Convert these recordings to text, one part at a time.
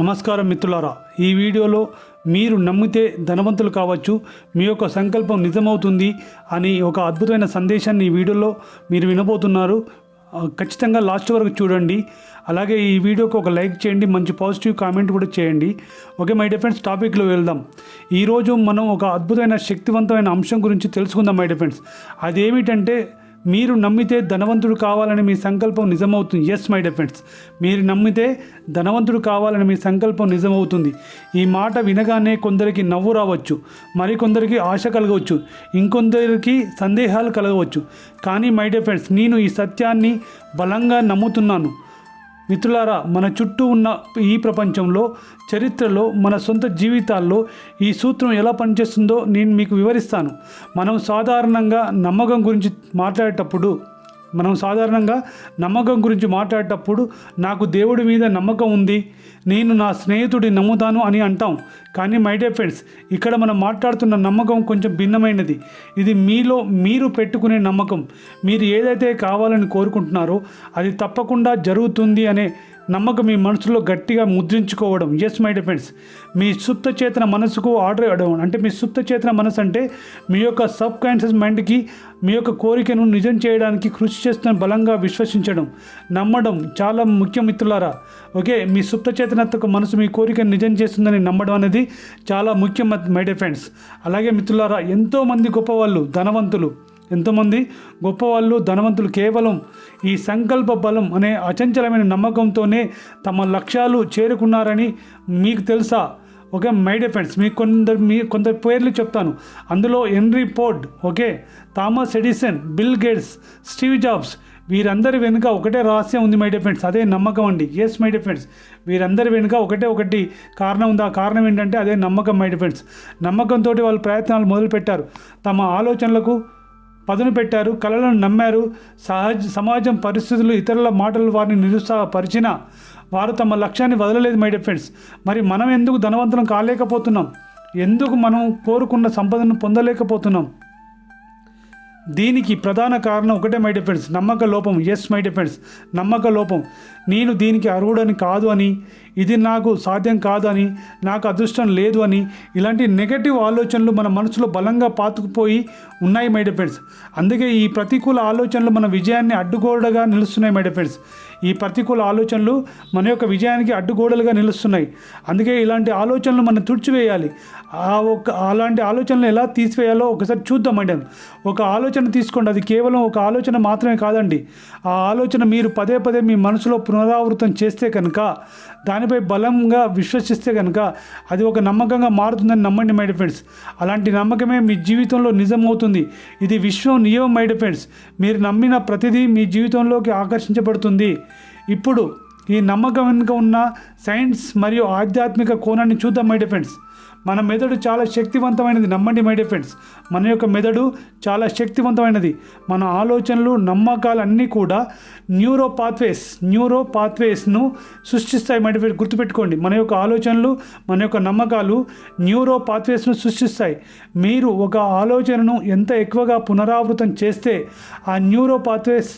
నమస్కారం మిత్రులారా. ఈ వీడియోలో మీరు నమ్మితే ధనవంతులు కావచ్చు మీ యొక్క సంకల్పం నిజమవుతుంది అని ఒక అద్భుతమైన సందేశాన్ని ఈ వీడియోలో మీరు వినబోతున్నారు. ఖచ్చితంగా లాస్ట్ వరకు చూడండి. అలాగే ఈ వీడియోకి ఒక లైక్ చేయండి మంచి పాజిటివ్ కామెంట్ కూడా చేయండి. ఓకే మై డిఫెండ్స్ టాపిక్లో వెళ్దాం. ఈరోజు మనం ఒక అద్భుతమైన శక్తివంతమైన అంశం గురించి తెలుసుకుందాం మై డిఫెండ్స్ అదేమిటంటే మీరు నమ్మితే ధనవంతుడు కావాలని మీ సంకల్పం నిజమవుతుంది. ఎస్ మై డిఫెండ్స్ మీరు నమ్మితే ధనవంతుడు కావాలని మీ సంకల్పం నిజమవుతుంది. ఈ మాట వినగానే కొందరికి నవ్వు రావచ్చు. మరికొందరికి ఆశ కలగవచ్చు. ఇంకొందరికి సందేహాలు కలగవచ్చు. కానీ మై డిఫెండ్స్ నేను ఈ సత్యాన్ని బలంగా నమ్ముతున్నాను. మిత్రులారా మన చుట్టూ ఉన్న ఈ ప్రపంచంలో చరిత్రలో మన సొంత జీవితాల్లో ఈ సూత్రం ఎలా పనిచేస్తుందో నేను మీకు వివరిస్తాను. మనం సాధారణంగా నమ్మకం గురించి మాట్లాడేటప్పుడు మనం సాధారణంగా నమ్మకం గురించి మాట్లాడేటప్పుడు నాకు దేవుడి మీద నమ్మకం ఉంది నేను నా స్నేహితుడి నమ్ముతాను అని అంటాం. కానీ మై డే ఫ్రెండ్స్ ఇక్కడ మనం మాట్లాడుతున్న నమ్మకం కొంచెం భిన్నమైనది. ఇది మీలో మీరు పెట్టుకునే నమ్మకం. మీరు ఏదైతే కావాలని కోరుకుంటున్నారో అది తప్పకుండా జరుగుతుంది అనే నమ్మకం మీ మనసులో గట్టిగా ముద్రించుకోవడం. ఎస్ మై డిఫెండ్స్ మీ సుప్త చేతన మనసుకు ఆర్డర్ ఇవ్వడం. అంటే మీ సుప్త చేతన మనసు అంటే మీ యొక్క సబ్ కాన్షియస్ మైండ్కి మీ యొక్క కోరికను నిజం చేయడానికి కృషి చేస్తున్న బలంగా విశ్వసించడం. నమ్మడం చాలా ముఖ్యం మిత్రులారా. ఓకే మీ సుప్త చేతనత్వకు మనసు మీ కోరికను నిజం చేస్తుందని నమ్మడం అనేది చాలా ముఖ్యం మై డియర్ ఫ్రెండ్స్ అలాగే మిత్రులారా ఎంతోమంది గొప్పవాళ్ళు ధనవంతులు ఎంతోమంది గొప్పవాళ్ళు ధనవంతులు కేవలం ఈ సంకల్ప బలం అనే అచంచలమైన నమ్మకంతోనే తమ లక్ష్యాలు చేరుకున్నారని మీకు తెలుసా? ఓకే మై డియర్ ఫ్రెండ్స్ మీకు కొందరు మీ కొందరు పేర్లు చెప్తాను. అందులో Henry Ford okay Thomas Edison Bill Gates Steve Jobs వీరందరి వెనుక ఒకటే రహస్యం ఉంది మై డియర్ ఫ్రెండ్స్. అదే నమ్మకం అండి. ఎస్ మై డిఫెండ్స్ ఫ్రెండ్స్ వీరందరి వెనుక ఒకటే ఒకటి కారణం ఉంది. ఆ కారణం ఏంటంటే అదే నమ్మకం మై డియర్ ఫ్రెండ్స్. నమ్మకంతో వాళ్ళు ప్రయత్నాలు మొదలుపెట్టారు. తమ ఆలోచనలకు పదును పెట్టారు కళలను నమ్మారు సహజ సమాజం పరిస్థితులు ఇతరుల మాటలు వారిని నిరుత్సాహపరిచినా వారు తమ లక్ష్యాన్ని వదలలేదు మై డియర్ ఫ్రెండ్స్ మరి మనం ఎందుకు ధనవంతులం కాలేకపోతున్నాం? ఎందుకు మనం కోరుకున్న సంపదను పొందలేకపోతున్నాం? దీనికి ప్రధాన కారణం ఒకటే మై డిఫెండ్స్ నమ్మక లోపం. ఎస్ మై డిఫెండ్స్ నమ్మక లోపం. నేను దీనికి అర్హుడని కాదు అని ఇది నాకు సాధ్యం కాదు అని నాకు అదృష్టం లేదు అని ఇలాంటి నెగటివ్ ఆలోచనలు మన మనసులో బలంగా పాతుకుపోయి ఉన్నాయి మై డిఫెండ్స్ అందుకే ఈ ప్రతికూల ఆలోచనలు మన విజయాన్ని అడ్డుగోడగా నిలుస్తున్నాయి మై డిఫెండ్స్ ఈ ప్రతికూల ఆలోచనలు మన యొక్క విజయానికి అడ్డుగోడలుగా నిలుస్తున్నాయి. అందుకే ఇలాంటి ఆలోచనలు మనం తుడిచివేయాలి. ఆ ఒక అలాంటి ఆలోచనలు ఎలా తీసివేయాలో ఒకసారి చూద్దాం ఒక ఆలోచన తీసుకోండి. అది కేవలం ఒక ఆలోచన మాత్రమే కాదండి. ఆ ఆలోచన మీరు పదే పదే మీ మనసులో పునరావృతం చేస్తే కనుక దానిపై బలంగా విశ్వసిస్తే కనుక అది ఒక నమ్మకంగా మారుతుందని నమ్మండి మై ఫ్రెండ్స్ అలాంటి నమ్మకమే మీ జీవితంలో నిజమవుతుంది. ఇది విశ్వం నియమం మై ఫ్రెండ్స్ మీరు నమ్మిన ప్రతిదీ మీ జీవితంలోకి ఆకర్షించబడుతుంది. ఇప్పుడు ఈ నమ్మకం వెనుక ఉన్న సైన్స్ మరియు ఆధ్యాత్మిక కోణాన్ని చూద్దాం మై ఫ్రెండ్స్ మన మెదడు చాలా శక్తివంతమైనది. నమ్మండి మై ఫ్రెండ్స్ మన యొక్క మెదడు చాలా శక్తివంతమైనది. మన ఆలోచనలు నమ్మకాలు అన్నీ కూడా న్యూరో పాత్వేస్ న్యూరో పాత్వేస్ను సృష్టిస్తాయి మై డియర్ గుర్తుపెట్టుకోండి. మన యొక్క ఆలోచనలు మన యొక్క నమ్మకాలు న్యూరో పాత్వేస్ను సృష్టిస్తాయి. మీరు ఒక ఆలోచనను ఎంత ఎక్కువగా పునరావృతం చేస్తే ఆ న్యూరో పాత్వేస్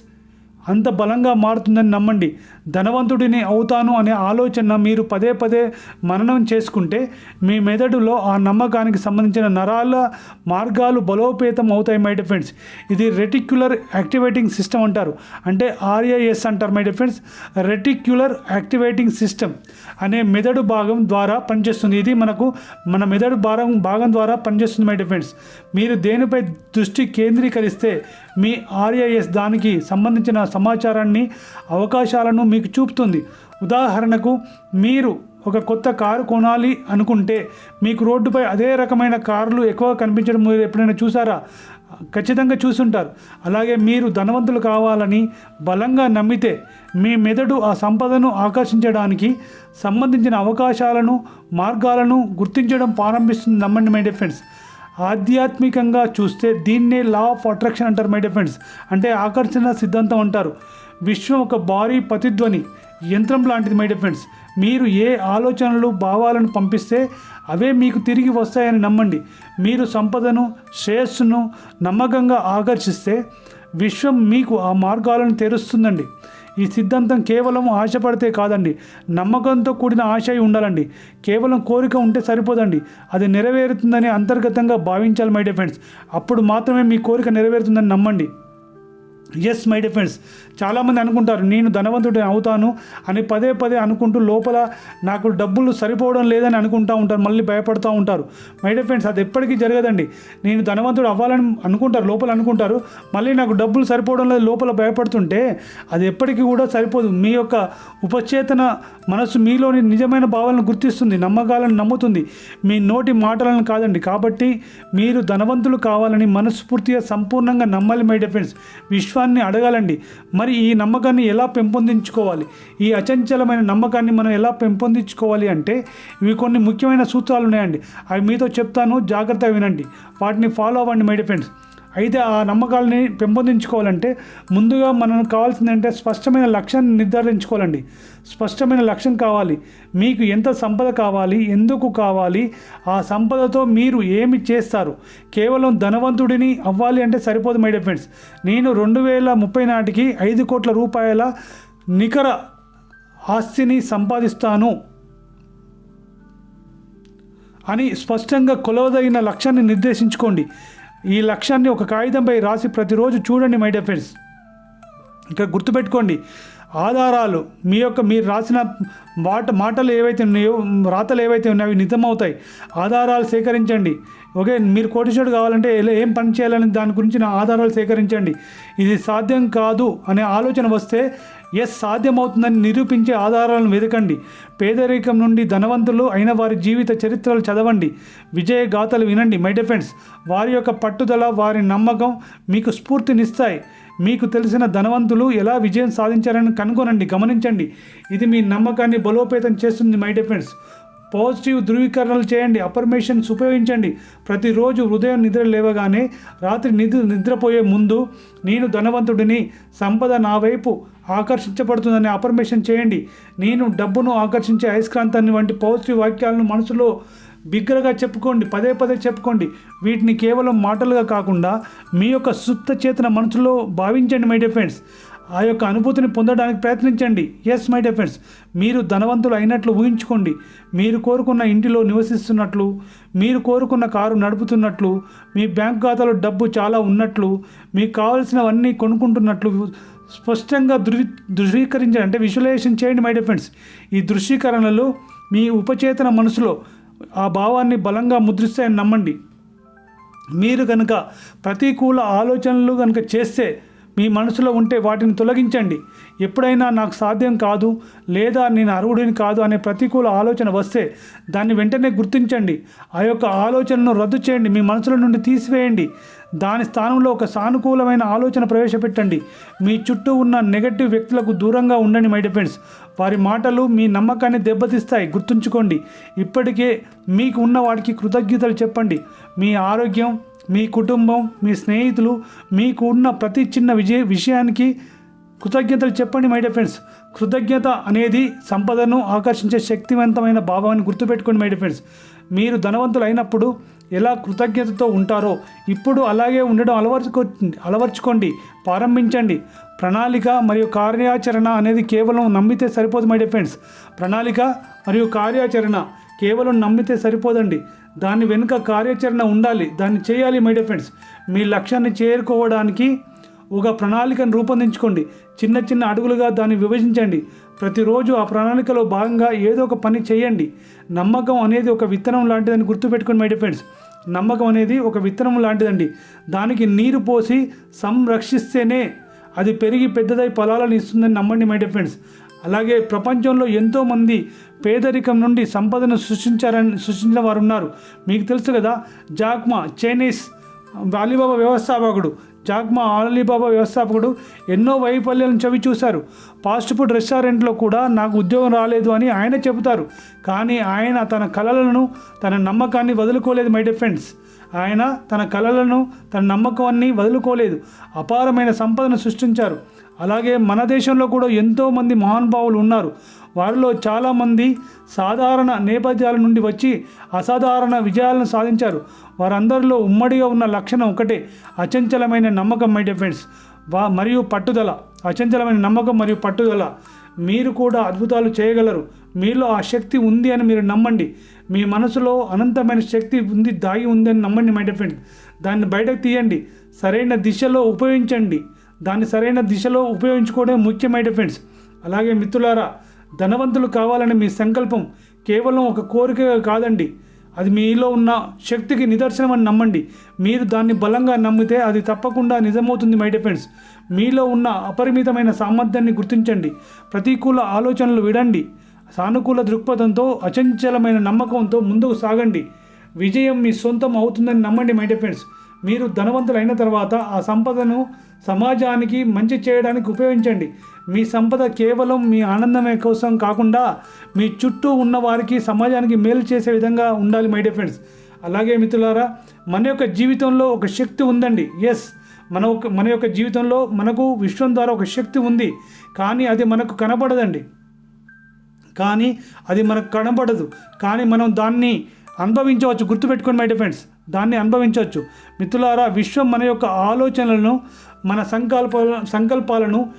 అంత బలంగా మారుతుందని నమ్మండి. ధనవంతుడిని అవుతాను అనే ఆలోచన మీరు పదే పదే మననం చేసుకుంటే మీ మెదడులో ఆ నమ్మకానికి సంబంధించిన నరాల మార్గాలు బలోపేతం అవుతాయి మై ఫ్రెండ్స్ ఇది రెటిక్యులర్ యాక్టివేటింగ్ సిస్టమ్ అంటారు. అంటే ఆర్ఐఎస్ అంటారు my friends reticular activating system అనే మెదడు భాగం ద్వారా పనిచేస్తుంది. ఇది మనకు మన మెదడు భాగం భాగం ద్వారా పనిచేస్తుంది మై ఫ్రెండ్స్ మీరు దేనిపై దృష్టి కేంద్రీకరిస్తే మీ ఆర్ఐఎస్ దానికి సంబంధించిన సమాచారాన్ని అవకాశాలను మీకు చూపుతుంది. ఉదాహరణకు మీరు ఒక కొత్త కారు కొనాలి అనుకుంటే మీకు రోడ్డుపై అదే రకమైన కార్లు ఎక్కువ కనిపించడం మీరు ఎప్పుడైనా చూసారా? ఖచ్చితంగా చూసుంటారు. అలాగే మీరు ధనవంతులు కావాలని బలంగా నమ్మితే మీ మెదడు ఆ సంపదను ఆకర్షించడానికి సంబంధించిన అవకాశాలను మార్గాలను గుర్తించడం ప్రారంభిస్తుంది. నమ్మండి మై డిఫెన్స్ ఆధ్యాత్మికంగా చూస్తే దీన్నే లా ఆఫ్ అట్రాక్షన్ అంటారు మై డిఫెండ్స్ అంటే ఆకర్షణ సిద్ధాంతం అంటారు. విశ్వం ఒక భారీ ప్రతిధ్వని యంత్రం లాంటిది మై డిఫెండ్స్ మీరు ఏ ఆలోచనలు భావాలను పంపిస్తే అవే మీకు తిరిగి వస్తాయని నమ్మండి. మీరు సంపదను శ్రేయస్సును నమ్మకంగా ఆకర్షిస్తే విశ్వం మీకు ఆ మార్గాలను తెరుస్తుందండి. ఈ సిద్ధాంతం కేవలం ఆశపడితే కాదండి. నమ్మకంతో కూడిన ఆశ అయి ఉండాలండి. కేవలం కోరిక ఉంటే సరిపోదండి. అది నెరవేరుతుందని అంతర్గతంగా భావించాలి మై డియర్ ఫ్రెండ్స్ అప్పుడు మాత్రమే మీ కోరిక నెరవేరుతుందని నమ్మండి. ఎస్ మై డిఫెన్స్ చాలామంది అనుకుంటారు నేను ధనవంతుడిని అవుతాను అని పదే పదే అనుకుంటూ లోపల నాకు డబ్బులు సరిపోవడం లేదని అనుకుంటూ ఉంటారు మళ్ళీ భయపడుతూ ఉంటారు. మై డిఫెన్స్ అది ఎప్పటికీ జరగదండి. నేను ధనవంతుడు అవ్వాలని అనుకుంటారు లోపల అనుకుంటారు మళ్ళీ నాకు డబ్బులు సరిపోవడం లేదు లోపల భయపడుతుంటే అది ఎప్పటికీ కూడా సరిపోదు. మీ యొక్క ఉపచేతన మనసు మీలోని నిజమైన భావాలను గుర్తిస్తుంది నమ్మకాలను నమ్ముతుంది. మీ నోటి మాటలను కాదండి. కాబట్టి మీరు ధనవంతులు కావాలని మనస్ఫూర్తిగా సంపూర్ణంగా నమ్మాలి మై డిఫెన్స్ విశ్వ విశ్వాసాన్ని అడగాలండి. మరి ఈ నమ్మకాన్ని ఎలా పెంపొందించుకోవాలి? ఈ అచంచలమైన నమ్మకాన్ని మనం ఎలా పెంపొందించుకోవాలి అంటే ఇవి కొన్ని ముఖ్యమైన సూత్రాలు ఉన్నాయండి అవి మీతో చెప్తాను జాగ్రత్తగా వినండి. వాటిని ఫాలో అవ్వండి మై ఫ్రెండ్స్. అయితే ఆ నమ్మకాలని పెంపొందించుకోవాలంటే ముందుగా మనకు కావాల్సిందంటే స్పష్టమైన లక్ష్యాన్ని నిర్ధారించుకోవాలండి. స్పష్టమైన లక్ష్యం కావాలి. మీకు ఎంత సంపద కావాలి ఎందుకు కావాలి ఆ సంపదతో మీరు ఏమి చేస్తారు? కేవలం ధనవంతుడిని అవ్వాలి అంటే సరిపోదు మై డియర్ ఫ్రెండ్స్ నేను రెండు వేల ముప్పై నాటికి ఐదు కోట్ల రూపాయల నికర ఆస్తిని సంపాదిస్తాను అని స్పష్టంగా కొలవదగిన లక్ష్యాన్ని నిర్దేశించుకోండి. ఈ లక్ష్యాన్ని ఒక కాగితంపై రాసి ప్రతిరోజు చూడండి మై డియర్ ఫ్రెండ్స్ ఇక్కడ గుర్తుపెట్టుకోండి ఆధారాలు మీ యొక్క మీరు రాసిన మాట మాటలు ఏవైతే ఉన్నాయో రాతలు ఏవైతే ఉన్నాయో అవి నిజమవుతాయి. ఆధారాలు సేకరించండి. ఓకే మీరు కోటీశ్వరుడు కావాలంటే ఏం పని చేయాలని దాని గురించి నా ఆధారాలు సేకరించండి. ఇది సాధ్యం కాదు అనే ఆలోచన వస్తే ఎస్ సాధ్యమవుతుందని నిరూపించే ఆధారాలను వెతకండి పేదరికం నుండి ధనవంతులు అయిన వారి జీవిత చరిత్రలు చదవండి. విజయ గాథలు వినండి మై డిఫెండ్స్ వారి యొక్క పట్టుదల వారి నమ్మకం మీకు స్ఫూర్తినిస్తాయి. మీకు తెలిసిన ధనవంతులు ఎలా విజయం సాధించారని కనుగొనండి గమనించండి. ఇది మీ నమ్మకాన్ని బలోపేతం చేస్తుంది మై డిఫెండ్స్ పాజిటివ్ ధృవీకరణలు చేయండి అఫర్మేషన్స్ ఉపయోగించండి. ప్రతిరోజు హృదయం నిద్ర లేవగానే రాత్రి నిద్ర నిద్రపోయే ముందు నేను ధనవంతుడిని సంపద నా వైపు ఆకర్షించబడుతుందని అఫర్మేషన్ చేయండి. నేను డబ్బును ఆకర్షించే అయస్కాంతాన్ని వంటి పాజిటివ్ వాక్యాలను మనసులో బిగ్గరగా చెప్పుకోండి పదే పదే చెప్పుకోండి. వీటిని కేవలం మాటలుగా కాకుండా మీ యొక్క సుప్త చేతన మనసులో భావించండి మై డియర్ ఫ్రెండ్స్. ఆ యొక్క అనుభూతిని పొందడానికి ప్రయత్నించండి. ఎస్ మై డియర్ ఫ్రెండ్స్ మీరు ధనవంతులు అయినట్లు ఊహించుకోండి. మీరు కోరుకున్న ఇంటిలో నివసిస్తున్నట్లు మీరు కోరుకున్న కారు నడుపుతున్నట్లు మీ బ్యాంక్ ఖాతాలో డబ్బు చాలా ఉన్నట్లు మీకు కావలసినవన్నీ కొనుక్కుంటున్నట్లు స్పష్టంగా ధృవీ ధృవీకరించండి. అంటే విజువలైజేషన్ చేయండి మై డియర్ ఫ్రెండ్స్ ఈ దృశ్యీకరణలు మీ ఉపచేతన మనసులో ఆ భావాన్ని బలంగా ముద్రిస్తాయని నమ్మండి. మీరు కనుక ప్రతికూల ఆలోచనలు కనుక చేస్తే మీ మనసులో ఉంటే వాటిని తొలగించండి. ఎప్పుడైనా నాకు సాధ్యం కాదు లేదా నేను అర్హుడిని కాదు అనే ప్రతికూల ఆలోచన వస్తే దాన్ని వెంటనే గుర్తించండి. ఆ యొక్క ఆలోచనను రద్దు చేయండి మీ మనసుల నుండి తీసివేయండి. దాని స్థానంలో ఒక సానుకూలమైన ఆలోచన ప్రవేశపెట్టండి. మీ చుట్టూ ఉన్న నెగటివ్ వ్యక్తులకు దూరంగా ఉండండి మై డిఫెండ్స్ వారి మాటలు మీ నమ్మకాన్ని దెబ్బతీస్తాయి గుర్తుంచుకోండి. ఇప్పటికే మీకు ఉన్న వాటికి కృతజ్ఞతలు చెప్పండి. మీ ఆరోగ్యం మీ కుటుంబం మీ స్నేహితులు మీకు ఉన్న ప్రతి చిన్న విజయ విషయానికి కృతజ్ఞతలు చెప్పండి మై డియర్ ఫ్రెండ్స్ కృతజ్ఞత అనేది సంపదను ఆకర్షించే శక్తివంతమైన భావాన్ని గుర్తుపెట్టుకోండి మై డియర్ ఫ్రెండ్స్ మీరు ధనవంతులు అయినప్పుడు ఎలా కృతజ్ఞతతో ఉంటారో ఇప్పుడు అలాగే ఉండడం అలవర్చుకో అలవర్చుకోండి ప్రారంభించండి. ప్రణాళిక మరియు కార్యాచరణ అనేది కేవలం నమ్మితే సరిపోదు మై డియర్ ఫ్రెండ్స్ ప్రణాళిక మరియు కార్యాచరణ కేవలం నమ్మితే సరిపోదండి. దాని వెనుక కార్యాచరణ ఉండాలి. దాన్ని చేయాలి మై డియర్ ఫ్రెండ్స్ మీ లక్ష్యాన్ని చేరుకోవడానికి ఒక ప్రణాళికను రూపొందించుకోండి. చిన్న చిన్న అడుగులుగా దాన్ని విభజించండి. ప్రతిరోజు ఆ ప్రణాళికలో భాగంగా ఏదో ఒక పని చేయండి. నమ్మకం అనేది ఒక విత్తనం లాంటిదని గుర్తుపెట్టుకోండి మై ఫ్రెండ్స్ నమ్మకం అనేది ఒక విత్తనం లాంటిదండి. దానికి నీరు పోసి సంరక్షిస్తేనే అది పెరిగి పెద్దదై ఫలాలను ఇస్తుందని నమ్మండి మై ఫ్రెండ్స్ అలాగే ప్రపంచంలో ఎంతోమంది పేదరికం నుండి సంపదను సృష్టించారని సృష్టించిన వారు ఉన్నారు మీకు తెలుసు కదా జాక్మా చైనీస్ అలీబాబా వ్యవస్థాపకుడు. జాక్మా అలీబాబా వ్యవస్థాపకుడు ఎన్నో వైఫల్యాలను చవి చూశారు. ఫాస్ట్ ఫుడ్ రెస్టారెంట్లో కూడా నాకు ఉద్యోగం రాలేదు అని ఆయన చెబుతారు. కానీ ఆయన తన కళలను తన నమ్మకాన్ని వదులుకోలేదు మై ఫ్రెండ్స్ ఆయన తన కళలను తన నమ్మకాన్ని వదులుకోలేదు. అపారమైన సంపదను సృష్టించారు. అలాగే మన దేశంలో కూడా ఎంతోమంది మహానుభావులు ఉన్నారు. వారిలో చాలామంది సాధారణ నేపథ్యాల నుండి వచ్చి అసాధారణ విజయాలను సాధించారు. వారందరిలో ఉమ్మడిగా ఉన్న లక్షణం ఒకటే అచంచలమైన నమ్మకం మై డియర్ ఫ్రెండ్స్ వా మరియు పట్టుదల. అచంచలమైన నమ్మకం మరియు పట్టుదల. మీరు కూడా అద్భుతాలు చేయగలరు. మీలో ఆ శక్తి ఉంది అని మీరు నమ్మండి. మీ మనసులో అనంతమైన శక్తి ఉంది దాగి ఉంది అని నమ్మండి మై ఫ్రెండ్ దాన్ని బయటకు తీయండి. సరైన దిశలో ఉపయోగించండి. దాన్ని సరైన దిశలో ఉపయోగించుకోవడం ముఖ్యమైన ఫ్రెండ్స్ అలాగే మిత్రులారా ధనవంతులు కావాలని మీ సంకల్పం కేవలం ఒక కోరిక కాదండి. అది మీలో ఉన్న శక్తికి నిదర్శనం అని నమ్మండి. మీరు దాన్ని బలంగా నమ్మితే అది తప్పకుండా నిజమవుతుంది మై డిఫెండ్స్ మీలో ఉన్న అపరిమితమైన సామర్థ్యాన్ని గుర్తించండి. ప్రతికూల ఆలోచనలు విడండి. సానుకూల దృక్పథంతో అచంచలమైన నమ్మకంతో ముందుకు సాగండి. విజయం మీ సొంతం అవుతుందని నమ్మండి మై డిఫెండ్స్ మీరు ధనవంతులైన తర్వాత ఆ సంపదను సమాజానికి మంచి చేయడానికి ఉపయోగించండి. మీ సంపద కేవలం మీ ఆనందమే కోసం కాకుండా మీ చుట్టూ ఉన్న వారికి సమాజానికి మేలు చేసే విధంగా ఉండాలి మై ఫ్రెండ్స్ అలాగే మిత్రులారా మన యొక్క జీవితంలో ఒక శక్తి ఉందండి. ఎస్ మన ఒక మన యొక్క జీవితంలో మనకు విశ్వం ద్వారా ఒక శక్తి ఉంది. కానీ అది మనకు కనబడదండి. కానీ అది మనకు కనబడదు. కానీ మనం దాన్ని అనుభవించవచ్చు. గుర్తుపెట్టుకోండి మై డిఫెండ్స్ దాన్ని అనుభవించవచ్చు. మిత్రులారా విశ్వం మన యొక్క ఆలోచనలను మన సంకల్ప సంకల్పాలను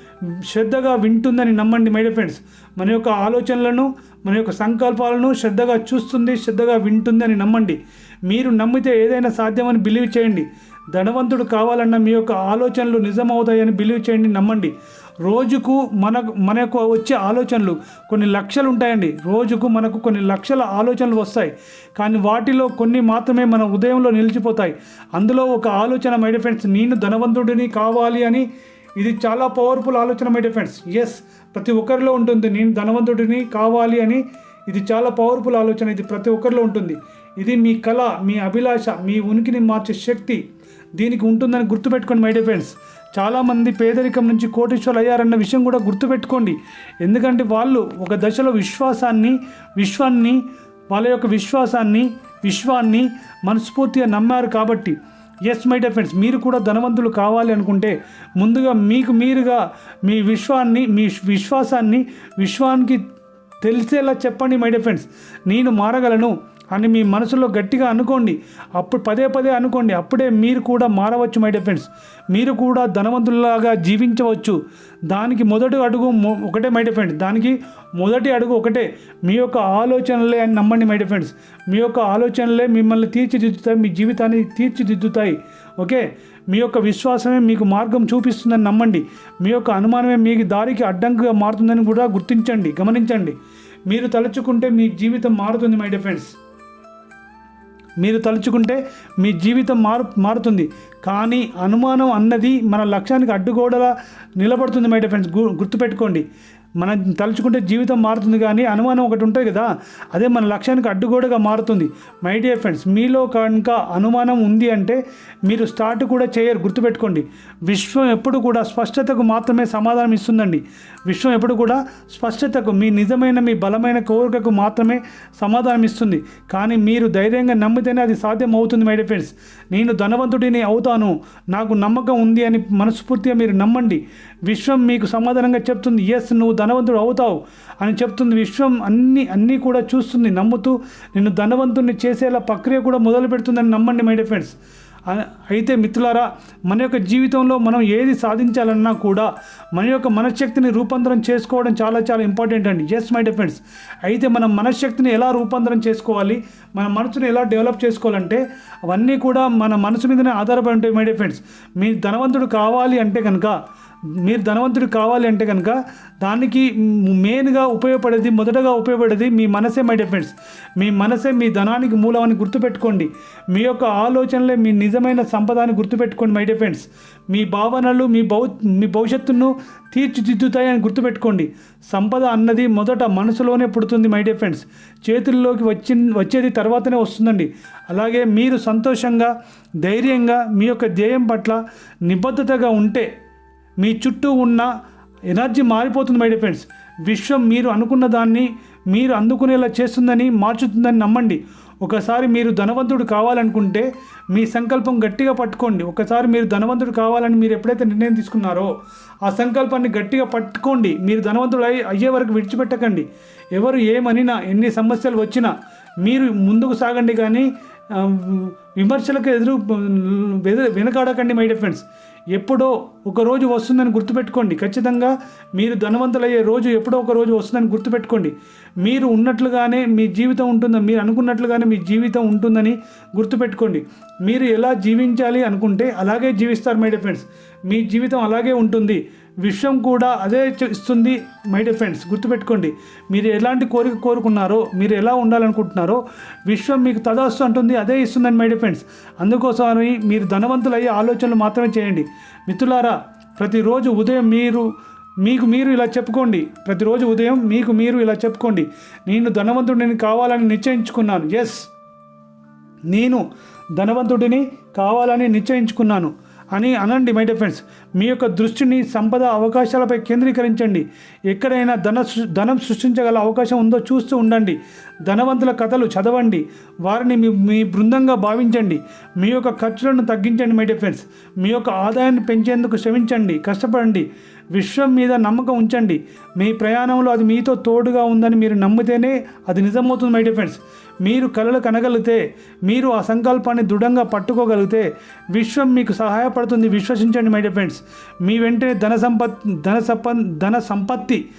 శ్రద్ధగా వింటుందని నమ్మండి మై ఫ్రెండ్స్ మన యొక్క ఆలోచనలను మన యొక్క సంకల్పాలను శ్రద్ధగా చూస్తుంది శ్రద్ధగా వింటుంది అని నమ్మండి. మీరు నమ్మితే ఏదైనా సాధ్యమని బిలీవ్ చేయండి. ధనవంతుడు కావాలన్న మీ యొక్క ఆలోచనలు నిజమవుతాయని బిలీవ్ చేయండి నమ్మండి. రోజుకు మనకు మన యొక్క వచ్చే ఆలోచనలు కొన్ని లక్షలు ఉంటాయండి. రోజుకు మనకు కొన్ని లక్షల ఆలోచనలు వస్తాయి. కానీ వాటిలో కొన్ని మాత్రమే మన ఉదయంలో నిలిచిపోతాయి. అందులో ఒక ఆలోచన మై ఫ్రెండ్స్ నేను ధనవంతుడిని కావాలి అని ఇది చాలా పవర్ఫుల్ ఆలోచన మై ఫ్రెండ్స్ ఎస్ ప్రతి ఒక్కరిలో ఉంటుంది. నేను ధనవంతుడిని కావాలి అని ఇది చాలా పవర్ఫుల్ ఆలోచన. ఇది ప్రతి ఒక్కరిలో ఉంటుంది. ఇది మీ కళ మీ అభిలాష మీ ఉనికిని మార్చే శక్తి. దీనికి ఉంటుందని గుర్తుపెట్టుకోండి మై డే ఫ్రెండ్స్. చాలామంది పేదరికం నుంచి కోటీశ్వరులు అయ్యారన్న విషయం కూడా గుర్తుపెట్టుకోండి. ఎందుకంటే వాళ్ళు ఒక దశలో విశ్వాసాన్ని విశ్వాన్ని వాళ్ళ యొక్క విశ్వాసాన్ని విశ్వాన్ని మనస్ఫూర్తిగా నమ్మారు కాబట్టి. ఎస్ మై డియర్ ఫ్రెండ్స్ మీరు కూడా ధనవంతులు కావాలి అనుకుంటే ముందుగా మీకు మీరుగా మీ విశ్వాన్ని మీ విశ్వాసాన్ని విశ్వానికి తెలిసేలా చెప్పండి మై డియర్ ఫ్రెండ్స్ నేను మారగలను. అని మీ మనసులో గట్టిగా అనుకోండి. అప్పుడు పదే పదే అనుకోండి. అప్పుడే మీరు కూడా మారవచ్చు మై డియర్ ఫ్రెండ్స్ మీరు కూడా ధనవంతుల్లాగా జీవించవచ్చు. దానికి మొదటి అడుగు ఒకటే మై డియర్ ఫ్రెండ్స్ దానికి మొదటి అడుగు ఒకటే. మీ యొక్క ఆలోచనలే అని నమ్మండి మై డియర్ ఫ్రెండ్స్ మీ యొక్క ఆలోచనలే మిమ్మల్ని తీర్చిదిద్దుతాయి మీ జీవితాన్ని తీర్చిదిద్దుతాయి. ఓకే? మీ యొక్క విశ్వాసమే మీకు మార్గం చూపిస్తుందని నమ్మండి. మీ యొక్క అనుమానమే మీకు దారికి అడ్డంకుగా మారుతుందని కూడా గుర్తించండి గమనించండి. మీరు తలుచుకుంటే మీ జీవితం మారుతుంది మై డియర్ ఫ్రెండ్స్ మీరు తలుచుకుంటే మీ జీవితం మారు మారుతుంది. కానీ అనుమానం అన్నది మన లక్ష్యానికి అడ్డుగోడలా నిలబడుతుంది మై డియర్ ఫ్రెండ్స్ గుర్తుపెట్టుకోండి. మనం తలుచుకుంటే జీవితం మారుతుంది కానీ అనుమానం ఒకటి ఉంటుంది కదా అదే మన లక్ష్యానికి అడ్డుగోడగా మారుతుంది. మై డియర్ ఫ్రెండ్స్ మీలో కనుక అనుమానం ఉంది అంటే మీరు స్టార్ట్ కూడా చేయరు గుర్తుపెట్టుకోండి. విశ్వం ఎప్పుడు కూడా స్పష్టతకు మాత్రమే సమాధానం ఇస్తుందండి. విశ్వం ఎప్పుడు కూడా స్పష్టతకు మీ నిజమైన మీ బలమైన కోరికకు మాత్రమే సమాధానం ఇస్తుంది. కానీ మీరు ధైర్యంగా నమ్మితేనే అది సాధ్యం అవుతుంది మై డియర్ ఫ్రెండ్స్ నేను ధనవంతుడిని అవుతాను. నాకు నమ్మకం ఉంది అని మనస్ఫూర్తిగా మీరు నమ్మండి. విశ్వం మీకు సమాధానంగా చెప్తుంది. ఎస్ నువ్వు ధనవంతుడు అవుతావు అని చెప్తుంది. విశ్వం అన్ని అన్నీ కూడా చూస్తుంది నమ్ముతూ. నిన్ను ధనవంతుడిని చేసేలా ప్రక్రియ కూడా మొదలు పెడుతుందని నమ్మండి మై ఫ్రెండ్స్ అయితే మిత్రులారా మన యొక్క జీవితంలో మనం ఏది సాధించాలన్నా కూడా మన యొక్క మనశ్శక్తిని రూపాంతరం చేసుకోవడం చాలా చాలా ఇంపార్టెంట్ అండి. ఎస్ మై డిఫెండ్స్ అయితే మనం మనశ్శక్తిని ఎలా రూపాంతరం చేసుకోవాలి? మన మనసుని ఎలా డెవలప్ చేసుకోవాలంటే అవన్నీ కూడా మన మనసు మీదనే ఆధారపడి ఉంటాయి మై డిఫెండ్స్ మీ ధనవంతుడు కావాలి అంటే కనుక మీరు ధనవంతుడు కావాలి అంటే కనుక దానికి మెయిన్గా ఉపయోగపడేది మొదటగా ఉపయోగపడేది మీ మనసే మై డిఫెండ్స్ మీ మనసే మీ ధనానికి మూలం అని గుర్తుపెట్టుకోండి. మీ యొక్క ఆలోచనలే మీ నిజమైన సంపదాన్ని గుర్తుపెట్టుకోండి మై డిఫెండ్స్ మీ భావనలు మీ భౌ మీ భవిష్యత్తును తీర్చిదిద్దుతాయి అని గుర్తుపెట్టుకోండి. సంపద అన్నది మొదట మనసులోనే పుడుతుంది మై డియర్ ఫ్రెండ్స్ చేతుల్లోకి వచ్చి వచ్చేది తర్వాతనే వస్తుందండి. అలాగే మీరు సంతోషంగా ధైర్యంగా మీ యొక్క ధ్యేయం పట్ల నిబద్ధతగా ఉంటే మీ చుట్టూ ఉన్న ఎనర్జీ మారిపోతుంది మై ఫ్రెండ్స్ విశ్వం మీరు అనుకున్న దాన్ని మీరు అందుకునేలా చేస్తుందని మార్చుతుందని నమ్మండి. ఒకసారి మీరు ధనవంతుడు కావాలనుకుంటే మీ సంకల్పం గట్టిగా పట్టుకోండి. ఒకసారి మీరు ధనవంతుడు కావాలని మీరు ఎప్పుడైతే నిర్ణయం తీసుకున్నారో ఆ సంకల్పాన్ని గట్టిగా పట్టుకోండి. మీరు ధనవంతుడు అయ్యి అయ్యే వరకు విడిచిపెట్టకండి. ఎవరు ఏమనినా ఎన్ని సమస్యలు వచ్చినా మీరు ముందుకు సాగండి కానీ విమర్శలకు ఎదురు వెనకాడకండి మై డియర్ ఫ్రెండ్స్ ఎప్పుడో ఒక రోజు వస్తుందని గుర్తుపెట్టుకోండి. ఖచ్చితంగా మీరు ధనవంతులయ్యే రోజు ఎప్పుడో ఒక రోజు వస్తుందని గుర్తుపెట్టుకోండి. మీరు ఉన్నట్లుగానే మీ జీవితం ఉంటుందని మీరు అనుకున్నట్లుగానే మీ జీవితం ఉంటుందని గుర్తుపెట్టుకోండి. మీరు ఎలా జీవించాలి అనుకుంటే అలాగే జీవిస్తారు మై డియర్ ఫ్రెండ్స్ మీ జీవితం అలాగే ఉంటుంది. విశ్వం కూడా అదే ఇస్తుంది మై డియర్ ఫ్రెండ్స్ గుర్తుపెట్టుకోండి మీరు ఎలాంటి కోరిక కోరుకున్నారో మీరు ఎలా ఉండాలనుకుంటున్నారో విశ్వం మీకు తదాస్తు అంటుంది అదే ఇస్తుందని మై డియర్ ఫ్రెండ్స్ అందుకోసమని మీరు ధనవంతులయ్యే ఆలోచనలు మాత్రమే చేయండి. మిత్రులారా ప్రతిరోజు ఉదయం మీరు మీకు మీరు ఇలా చెప్పుకోండి. ప్రతిరోజు ఉదయం మీకు మీరు ఇలా చెప్పుకోండి. నేను ధనవంతుడిని కావాలని నిశ్చయించుకున్నాను. ఎస్ నేను ధనవంతుడిని కావాలని నిశ్చయించుకున్నాను. అని అనండి మై డియర్ ఫ్రెండ్స్ మీ యొక్క దృష్టిని సంపద అవకాశాలపై కేంద్రీకరించండి. ఎక్కడైనా ధన ధనం సృష్టించగల అవకాశం ఉందో చూస్తూ ఉండండి. ధనవంతుల కథలు చదవండి. వారిని మీ మీ బృందంగా భావించండి. మీ యొక్క ఖర్చులను తగ్గించండి మై డియర్ ఫ్రెండ్స్ మీ యొక్క ఆదాయాన్ని పెంచేందుకు శ్రమించండి కష్టపడండి. విశ్వం మీద నమ్మకం ఉంచండి. మీ ప్రయాణంలో అది మీతో తోడుగా ఉందని మీరు నమ్మితేనే అది నిజమవుతుంది మై డియర్ ఫ్రెండ్స్ మీరు కలలు కనగలిగితే మీరు ఆ సంకల్పాన్ని దృఢంగా పట్టుకోగలిగితే విశ్వం మీకు సహాయపడుతుంది. విశ్వసించండి మై డియర్ ఫ్రెండ్స్ మీ వెంటనే ధన సంపత్ ధన సంప ధన సంపత్తి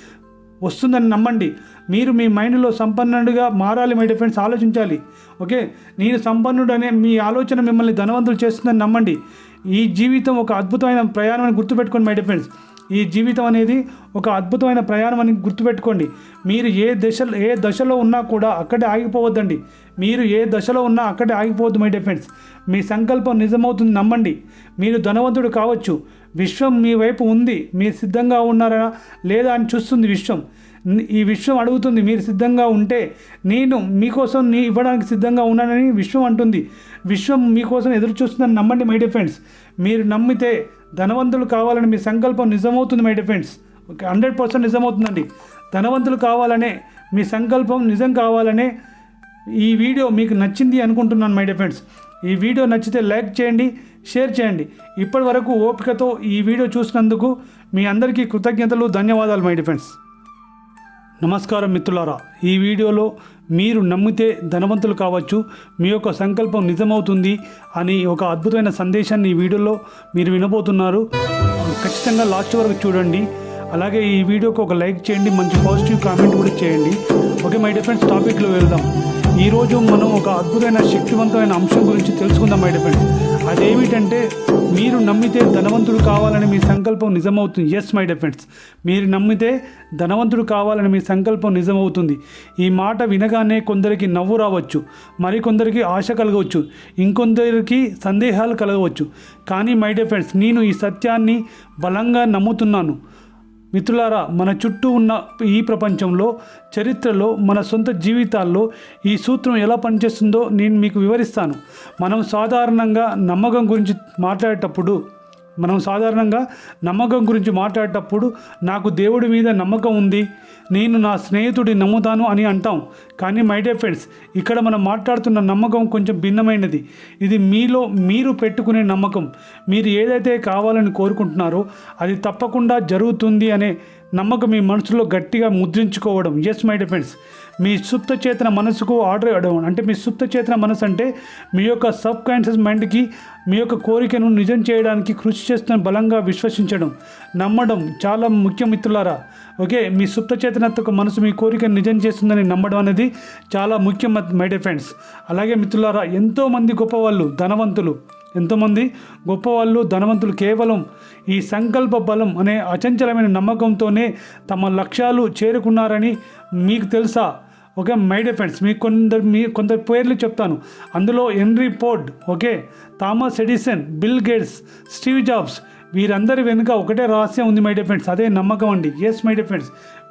వస్తుందని నమ్మండి. మీరు మీ మైండ్లో సంపన్నుడిగా మారాలి మై డియర్ ఫ్రెండ్స్ ఆలోచించాలి. ఓకే? నేను సంపన్నుడు అనే మీ ఆలోచన మిమ్మల్ని ధనవంతులు చేస్తుందని నమ్మండి. ఈ జీవితం ఒక అద్భుతమైన ప్రయాణం అని గుర్తుపెట్టుకోండి మై ఫ్రెండ్స్ ఈ జీవితం అనేది ఒక అద్భుతమైన ప్రయాణం అని గుర్తుపెట్టుకోండి. మీరు ఏ దశలో ఏ దశలో ఉన్నా కూడా అక్కడే ఆగిపోవద్దండి. మీరు ఏ దశలో ఉన్నా అక్కడే ఆగిపోవద్దు మై డిఫెండ్స్ ఫ్రెండ్స్. మీ సంకల్పం నిజమవుతుంది నమ్మండి. మీరు ధనవంతుడు కావచ్చు. విశ్వం మీ వైపు ఉంది మీరు సిద్ధంగా ఉన్నారా లేదా అని చూస్తుంది విశ్వం. ఈ విశ్వం అడుగుతుంది మీరు సిద్ధంగా ఉంటే నేను మీకోసం నీ ఇవ్వడానికి సిద్ధంగా ఉన్నానని విశ్వం అంటుంది. విశ్వం మీకోసం ఎదురు చూస్తుందని నమ్మండి మై డిఫెండ్స్ ఫ్రెండ్స్. మీరు నమ్మితే ధనవంతులు కావాలని మీ సంకల్పం నిజమవుతుంది my dear friends okay hundred percent నిజమవుతుందండి. ధనవంతులు కావాలనే మీ సంకల్పం నిజం కావాలనే ఈ వీడియో మీకు నచ్చింది అనుకుంటున్నాను మై డిఫెండ్స్ ఈ వీడియో నచ్చితే లైక్ చేయండి షేర్ చేయండి. ఇప్పటి వరకు ఓపికతో ఈ వీడియో చూసినందుకు మీ అందరికీ కృతజ్ఞతలు ధన్యవాదాలు మై డిఫెండ్స్ నమస్కారం మిత్రులారా. ఈ వీడియోలో మీరు నమ్మితే ధనవంతులు కావచ్చు. మీ యొక్క సంకల్పం నిజమవుతుంది అని ఒక అద్భుతమైన సందేశాన్ని ఈ వీడియోలో మీరు వినబోతున్నారు. ఖచ్చితంగా లాస్ట్ వరకు చూడండి. అలాగే ఈ వీడియోకి ఒక లైక్ చేయండి. మంచి పాజిటివ్ కామెంట్ కూడా చేయండి. ఓకే మై డిఫరెంట్స్ టాపిక్లో వెళ్దాం. ఈరోజు మనం ఒక అద్భుతమైన శక్తివంతమైన అంశం గురించి తెలుసుకుందాం మై డిఫరెంట్స్ అదేమిటంటే మీరు నమ్మితే ధనవంతుడు కావాలని మీ సంకల్పం నిజమవుతుంది. ఎస్ మై డిఫెండ్స్ మీరు నమ్మితే ధనవంతుడు కావాలని మీ సంకల్పం నిజమవుతుంది. ఈ మాట వినగానే కొందరికి నవ్వు రావచ్చు మరికొందరికి ఆశ కలగవచ్చు ఇంకొందరికి సందేహాలు కలగవచ్చు. కానీ మై డిఫెండ్స్ నేను ఈ సత్యాన్ని బలంగా నమ్ముతున్నాను. మిత్రులారా మన చుట్టూ ఉన్న ఈ ప్రపంచంలో చరిత్రలో మన సొంత జీవితాల్లో ఈ సూత్రం ఎలా పనిచేస్తుందో నేను మీకు వివరిస్తాను. మనం సాధారణంగా నమ్మకం గురించి మాట్లాడేటప్పుడు మనం సాధారణంగా నమ్మకం గురించి మాట్లాడేటప్పుడు నాకు దేవుడి మీద నమ్మకం ఉంది నేను నా స్నేహితుడి నమ్ముతాను అని అంటాం. కానీ మై డే ఫ్రెండ్స్ ఇక్కడ మనం మాట్లాడుతున్న నమ్మకం కొంచెం భిన్నమైనది. ఇది మీలో మీరు పెట్టుకునే నమ్మకం. మీరు ఏదైతే కావాలని కోరుకుంటున్నారో అది తప్పకుండా జరుగుతుంది అనే నమ్మకం మీ మనసులో గట్టిగా ముద్రించుకోవడం. ఎస్ మై డే ఫ్రెండ్స్ మీ సుప్త చేతన మనసుకు ఆర్డర్ ఇవ్వడం. అంటే మీ సుప్త చేతన మనసు అంటే మీ యొక్క సబ్ కాన్షియస్ మైండ్కి మీ యొక్క కోరికను నిజం చేయడానికి కృషి చేస్తున్న బలంగా విశ్వసించడం నమ్మడం చాలా ముఖ్య మిత్రులారా. ఓకే మీ సుప్త మనసు మీ కోరికను నిజం చేస్తుందని నమ్మడం అనేది చాలా ముఖ్యం మై డే ఫ్రెండ్స్. అలాగే మిత్రులారా ఎంతోమంది గొప్పవాళ్ళు ధనవంతులు ఎంతోమంది గొప్పవాళ్ళు ధనవంతులు కేవలం ఈ సంకల్ప బలం అనే అచంచలమైన నమ్మకంతోనే తమ లక్ష్యాలు చేరుకున్నారని మీకు తెలుసా? ఓకే మై డిఫెన్స్ మీ మీకు కొందరు మీ కొందరు పేర్లు చెప్తాను. అందులో Henry Ford okay Thomas Edison Bill Gates Steve Jobs వీరందరి వెనుక ఒకటే రహస్యం ఉంది మై డియర్ అదే నమ్మకం అండి. ఎస్ మై డియర్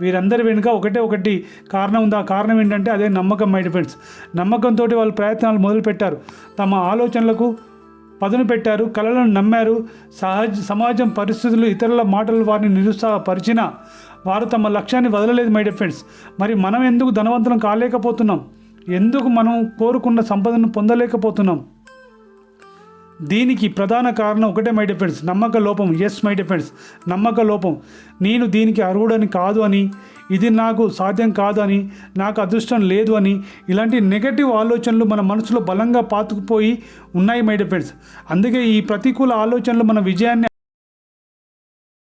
వీరందరి వెనుక ఒకటే ఒకటి కారణం ఉంది. ఆ కారణం ఏంటంటే అదే నమ్మకం మై డియర్ నమ్మకంతో వాళ్ళు ప్రయత్నాలు మొదలుపెట్టారు. తమ ఆలోచనలకు పదును పెట్టారు కళలను నమ్మారు సహజ సమాజం పరిస్థితులు ఇతరుల మాటలు వారిని నిరుత్సాహపరిచినా వారు తమ లక్ష్యాన్ని వదలలేదు మై డియర్ ఫ్రెండ్స్ మరి మనం ఎందుకు ధనవంతులం కాలేకపోతున్నాం? ఎందుకు మనం కోరుకున్న సంపదను పొందలేకపోతున్నాం? దీనికి ప్రధాన కారణం ఒకటే మై డిఫెండ్స్ నమ్మక లోపం. ఎస్ మై డిఫెండ్స్ నమ్మక లోపం. నేను దీనికి అర్హుడని కాదు అని ఇది నాకు సాధ్యం కాదు అని నాకు అదృష్టం లేదు అని ఇలాంటి నెగటివ్ ఆలోచనలు మన మనసులో బలంగా పాతుకుపోయి ఉన్నాయి మై డిఫెండ్స్ అందుకే ఈ ప్రతికూల ఆలోచనలు మన విజయాన్ని